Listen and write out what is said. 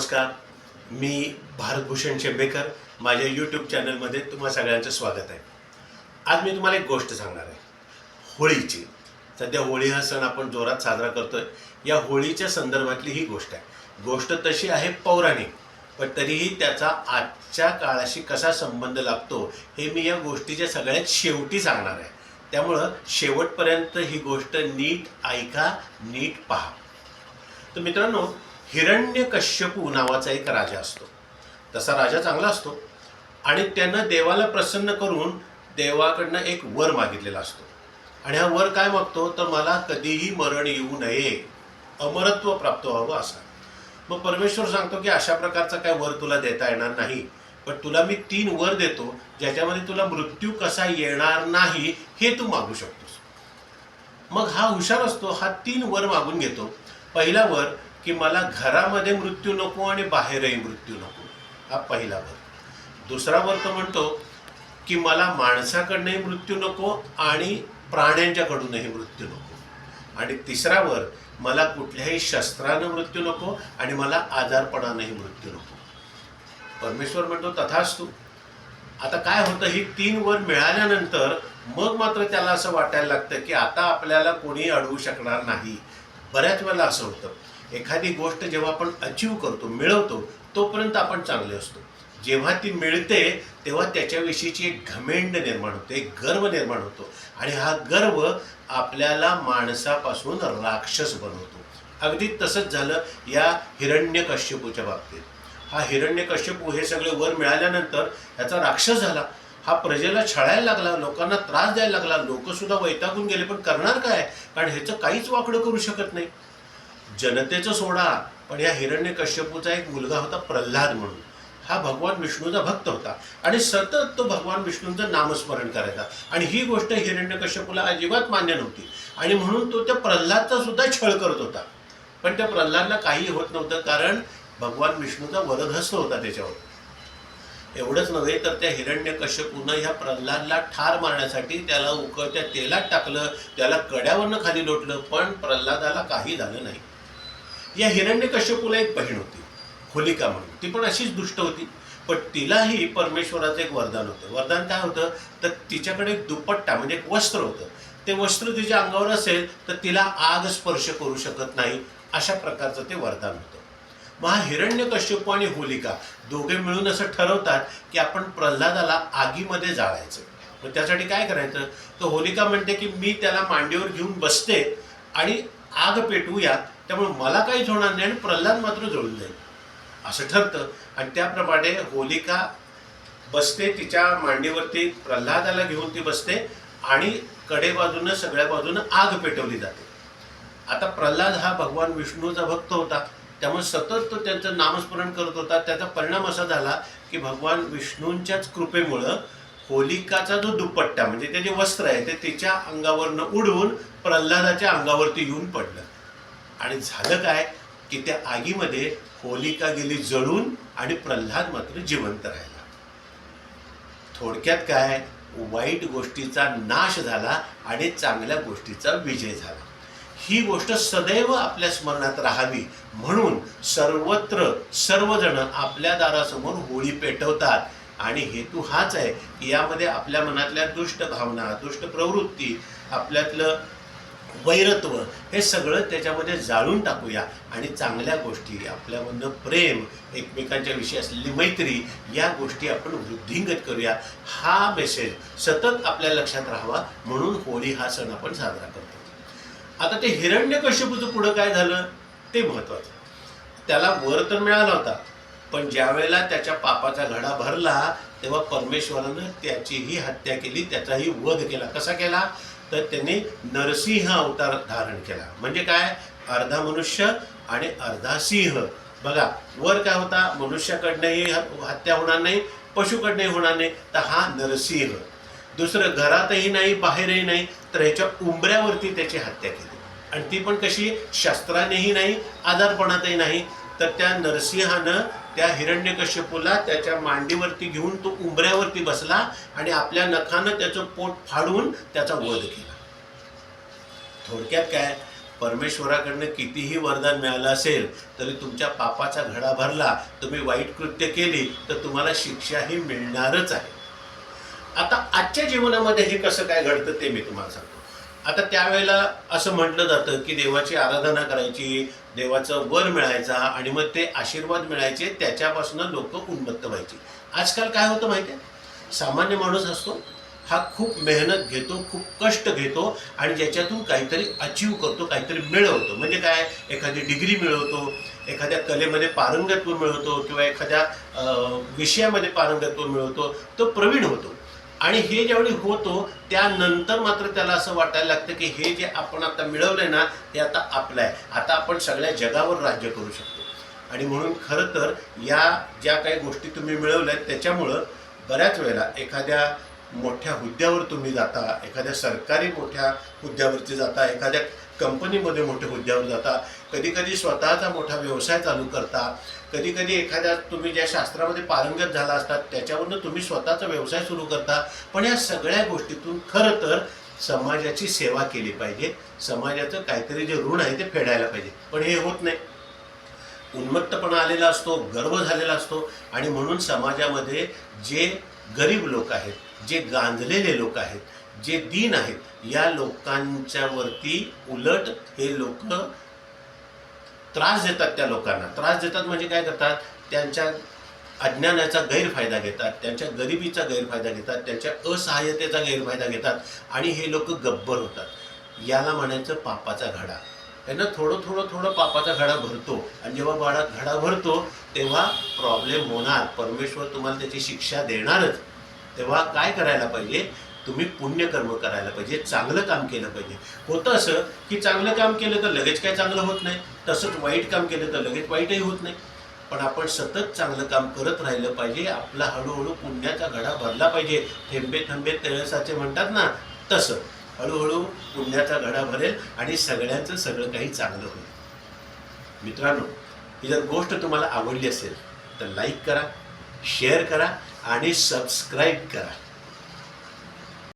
नमस्कार. मी भारतभूषण शेंबेकर. माझ्या यूट्यूब चॅनलमध्ये तुम्हा सगळ्यांचं स्वागत आहे. आज मी तुम्हाला एक गोष्ट सांगणार आहे. होळीची. सध्या होळी हा सण आपण जोरात साजरा करतोय. या होळीच्या संदर्भातली ही गोष्ट आहे. गोष्ट तशी आहे पौराणिक पण तरीही त्याचा आजच्या काळाशी कसा संबंध लागतो हे मी या गोष्टीच्या सगळ्यात शेवटी सांगणार आहे. त्यामुळं शेवटपर्यंत ही गोष्ट नीट ऐका नीट पहा. तर मित्रांनो हिरण्यकश्यपू नावाचा एक राजा असतो. तसा राजा चांगला असतो आणि त्यानं देवाला प्रसन्न करून देवाकडनं एक वर मागितलेला असतो. आणि हा वर काय मागतो? तर मला कधीही मरण येऊ नये. अमरत्व प्राप्त व्हावं असा. मग परमेश्वर सांगतो की अशा प्रकारचा काय वर तुला देता येणार नाही. पण तुला मी तीन वर देतो ज्याच्यामध्ये तुला मृत्यू कसा येणार नाही हे तू मागू शकतोस. मग हा हुशार असतो हा तीन वर मागून घेतो. पहिला वर की मला घरामध्ये मृत्यू नको आणि बाहेरही मृत्यू नको. हा पहिला वर्ग. दुसरा वर्ग म्हणतो की मला माणसाकडनंही मृत्यू नको आणि प्राण्यांच्याकडूनही मृत्यू नको. आणि तिसरा वर मला कुठल्याही शस्त्रानं मृत्यू नको आणि मला आजारपणानंही मृत्यू नको. परमेश्वर म्हणतो तथास्तु. आता काय होतं ही तीन वर मिळाल्यानंतर मग मात्र त्याला असं वाटायला लागतं की आता आपल्याला कोणी अडवू शकणार नाही. बऱ्याच वेळेला असं होतं. एखादी गोष्ट जेव्हा आपण अचीव करतो मिळवतो तोपर्यंत आपण चांगले असतो. जेव्हा ती मिळते तेव्हा त्याच्याविषयीची एक घमेंड निर्माण होते एक गर्व निर्माण होतो. आणि हा गर्व आपल्याला माणसापासून राक्षस बनवतो. अगदी तसंच झालं या हिरण्यकश्यपूच्या बाबतीत. हा हिरण्यकश्यपू हे सगळे वर मिळाल्यानंतर ह्याचा राक्षस झाला. हा प्रजेला छळायला लागला लोकांना त्रास द्यायला लागला लोक सुद्धा वैतागून गेले पण करणार काय? कारण ह्याचं काहीच वाकडं करू शकत नाही. जनतेचं सोडा पण या हिरण्यकश्यपूचा एक मुलगा होता प्रल्हाद म्हणून. हा भगवान विष्णूचा भक्त होता. आणि सतत तो भगवान विष्णूंचं नामस्मरण करायचा. आणि ही गोष्ट हिरण्यकश्यपूला अजिबात मान्य नव्हती. आणि म्हणून तो त्या प्रल्हादचा सुद्धा छळ करत होता. पण त्या प्रल्हादला काही होत नव्हतं कारण भगवान विष्णूचा वरदहस्त होता त्याच्यावर. एवढंच नव्हे तर त्या हिरण्यकश्यपूनं ह्या प्रल्हादला ठार मारण्यासाठी त्याला उकळत्या तेलात टाकलं त्याला कड्यावरनं खाली लोटलं पण प्रल्हादाला काही झालं नाही. या हिरण्यकश्यपूला एक बहीण होती होलिका म्हणून. ती पण अशीच दुष्ट होती. पण तिलाही परमेश्वराचं एक वरदान होतं. वरदान काय होतं? तर तिच्याकडे एक दुपट्टा म्हणजे एक वस्त्र होतं. ते वस्त्र तिच्या अंगावर असेल तर तिला आग स्पर्श करू शकत नाही अशा प्रकारचं ते वरदान होतं. मग हा हिरण्यकश्यपू आणि होलिका दोघे मिळून असं ठरवतात की आपण प्रल्हादाला आगीमध्ये जाळायचं. मग त्यासाठी काय करायचं? तर होलिका म्हणते की मी त्याला मांडीवर घेऊन बसते आणि आग पेटवूया त्यामुळे मला काहीच होणार नाही आणि प्रल्हाद मात्र जोडून जाईल. असं ठरतं. आणि त्याप्रमाणे होलिका बसते तिच्या मांडीवरती प्रल्हादाला घेऊन ती बसते आणि कडेबाजूनं सगळ्या बाजूनं आग पेटवली जाते. आता प्रल्हाद हा भगवान विष्णूचा भक्त होता. त्यामुळे सतत तो त्यांचं नामस्मरण करत होता. त्याचा परिणाम असा झाला की भगवान विष्णूंच्याच कृपेमुळं होलिकाचा जो दुपट्टा म्हणजे ते जे वस्त्र आहे ते तिच्या अंगावरनं उडवून प्रल्हादाच्या अंगावरती येऊन पडलं. आणि झालं काय? की त्या आगीमध्ये होलिका गेली जळून आणि प्रल्हाद मात्र जिवंत राहिला. थोडक्यात काय? वाईट गोष्टीचा नाश झाला आणि चांगल्या गोष्टीचा विजय झाला. ही गोष्ट सदैव आपल्या स्मरणात राहावी म्हणून सर्वत्र सर्वजण आपल्या दारासमोर होळी पेटवतात. आणि हेतू हाच आहे की यामध्ये आपल्या मनातल्या दुष्ट भावना दुष्ट प्रवृत्ती आपल्यातलं वैरत्व हे सगळं त्याच्यामध्ये जाळून टाकूया. आणि चांगल्या गोष्टी आपल्यामधनं प्रेम एकमेकांच्या विषयी असलेली मैत्री या गोष्टी आपण वृद्धिंगत करूया. हा मेसेज सतत आपल्या लक्षात राहावा म्हणून होळी हा सण आपण साजरा करतो. आता ते हिरण्य कश्यपूचं पुढं काय झालं? ते महत्त्वाचं त्याला वर तर मिळाला होता. पण ज्या वेळेला त्याच्या पापाचा घडा भरला तेव्हा परमेश्वरानं त्याचीही हत्या केली त्याचाही वध केला. कसा केला? तर त्यांनी नरसिंह अवतार धारण केला. म्हणजे काय? अर्धा मनुष्य आणि अर्धा सिंह. बघा वर काय होता? मनुष्याकडनंही हत्या होणार नाही पशुकडनंही होणार नाही तर हा नरसिंह. दुसरं घरातही नाही बाहेरही नाही तर ह्याच्या उंबऱ्यावरती त्याची हत्या केली. आणि ती पण कशी? शस्त्रानेही नाही आजारपणातही नाही. तर त्या नरसिंहानं त्या हिरण्यकश्यपूला त्याच्या मांडीवरती घेऊन तो उंबऱ्यावरती बसला आणि आपल्या नखानं त्याचं पोट फाडून त्याचा वध केला. थोडक्यात काय? परमेश्वराकडनं कितीही वरदान मिळालं असेल तरी तुमच्या पापाचा घडा भरला तुम्ही वाईट कृत्य केली तर तुम्हाला शिक्षाही मिळणारच आहे. आता आजच्या जीवनामध्ये हे कसं काय घडतं ते मी तुम्हाला सांगतो. आता त्यावेळेला असं म्हटलं जातं की देवाची आराधना करायची देवाचं वर मिळायचा आणि मग ते आशीर्वाद मिळायचे त्याच्यापासून लोक उन्मत्त व्हायची. आजकाल काय होतं माहिती आहे सामान्य माणूस असतो हा खूप मेहनत घेतो खूप कष्ट घेतो आणि ज्याच्यातून काहीतरी अचीव करतो काहीतरी मिळवतो. म्हणजे काय? एखादी डिग्री मिळवतो एखाद्या कलेमध्ये पारंगत्व मिळवतो किंवा एखाद्या विषयामध्ये पारंगत्व मिळवतो तो प्रवीण होतो. आणि हे ज्यावेळी होतो त्यानंतर मात्र त्याला असं वाटायला लागतं की हे जे आपण आता मिळवलंय ना ते आता आपलं आहे. आता आपण सगळ्या जगावर राज्य करू शकतो. आणि म्हणून खरं तर या ज्या काही गोष्टी तुम्ही मिळवल्या आहेत त्याच्यामुळं बऱ्याच वेळेला एखाद्या मोठ्या हुद्द्यावर तुम्ही जाता एखाद्या सरकारी मोठ्या हुद्द्यावरती जाता एखाद्या कंपनीमध्ये मोठे हुद्द्यावर जाता कधी कधी स्वतःचा मोठा व्यवसाय चालू करता कधी कधी एखाद्या तुम्ही ज्या शास्त्रामध्ये पारंगत झाला असतात त्याच्यावरनं तुम्ही स्वतःचा व्यवसाय सुरू करता. पण या सगळ्या गोष्टीतून खरं तर समाजाची सेवा केली पाहिजे. समाजाचं काहीतरी जे ऋण आहे ते फेडायला पाहिजे. पण हे होत नाही. उन्मत्तपणा आलेला असतो गर्व झालेला असतो आणि म्हणून समाजामध्ये जे गरीब लोक आहेत जे गांजलेले लोक आहेत जे दीन आहेत या लोकांच्या वरती उलट हे लोक त्रास देतात त्या लोकांना. त्रास देतात म्हणजे काय करतात? त्यांच्या अज्ञानाचा गैरफायदा घेतात त्यांच्या गरिबीचा गैरफायदा घेतात त्यांच्या असहाय्यतेचा गैरफायदा घेतात आणि हे लोक गब्बर होतात. याला म्हणायचं पापाचा घडा. त्यांना थोडं थोडं थोडं पापाचा घडा भरतो आणि जेव्हा बाळा घडा भरतो तेव्हा प्रॉब्लेम होणार. परमेश्वर तुम्हाला त्याची शिक्षा देणारच. तेव्हा काय करायला पाहिजे? तुम्ही पुण्यकर्म करायला पाहिजे चांगलं काम केलं पाहिजे. होतं असं की चांगलं काम केलं तर लगेच काय चांगलं होत नाही तसंच वाईट काम केलं तर लगेच वाईटही होत नाही. पण आपण सतत चांगलं काम करत राहिलं पाहिजे आपला हळूहळू पुण्याचा घडा भरला पाहिजे. थेंबे थेंबे तळसाचे म्हणतात ना तसं. हळूहळू पुण्याचा घडा भरेल आणि सगळ्यांचं सगळं काही चांगलं होईल. मित्रांनो ही जर गोष्ट तुम्हाला आवडली असेल तर लाईक करा शेअर करा आणि सबस्क्राईब करा.